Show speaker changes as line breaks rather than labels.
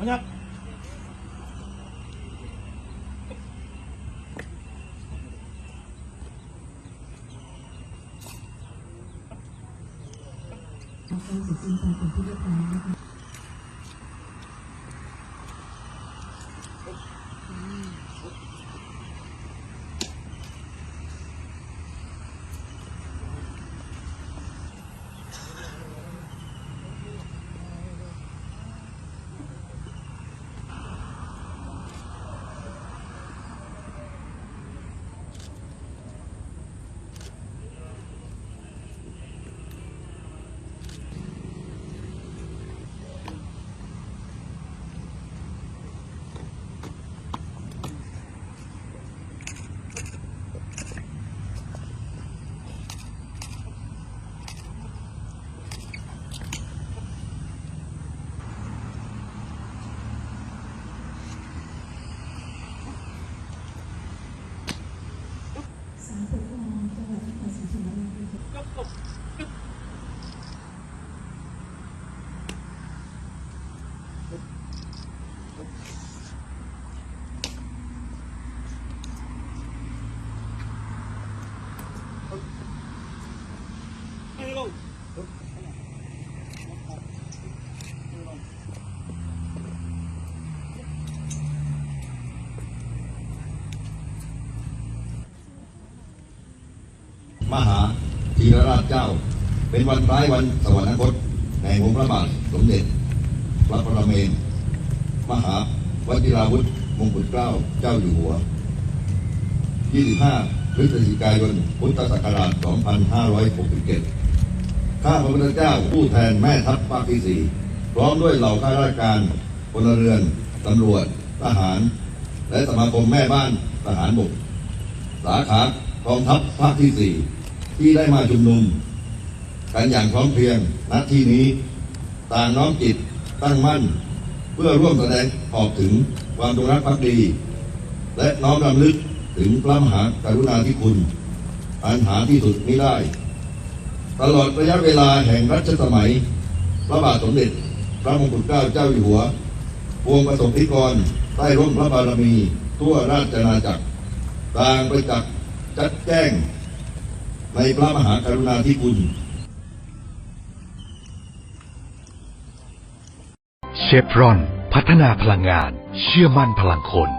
มาครับ
การสื่อสิ่งต่างๆที่เรียบร้อยนะคะ สารปกครองจังหวัดนครศรีธรรมราชนะคะ
ไม่ลง
มหาธีรราชเจ้า เป็นวันคล้ายวันสวรรคตแห่งองค์พระบาทสมเด็จ พระปรเมนมหาวชิราวุธมงกุฎเกล้าเจ้าอยู่หัว 25 พฤศจิกายน พุทธศักราช 2567 ข้าพระพุทธเจ้าผู้แทนแม่ทัพภาคที่4พร้อมด้วยเหล่าข้าราชการพลเรือนตำรวจทหาร และสมาคมแม่บ้านทหารบกสาขากองทัพภาคที่สี่ที่ได้มาชุมนุม กันอย่างพร้อมเพรียงณที่นี้ต่างน้อมจิตตั้งมั่น เพื่อร่วมแสดงออกถึงความจงรักภักดี และน้อมรำลึกถึงพระมหากรุณาธิคุณ อันหาที่สุดไม่ได้ ตลอดระยะเวลาแห่งรัชสมัย พระบาทสมเด็จ พระมงกุฎเกล้าเจ้าอยู่หัวพวงประสบนิกรใต้ร่มพระบารมี ทั่วราชอาณาจักรต่างไปจักจัดแจ้ง ในพระมหากรุณาธิคุณ
เชฟรอน พัฒนาพลังงาน เชื่อมั่นพลังคน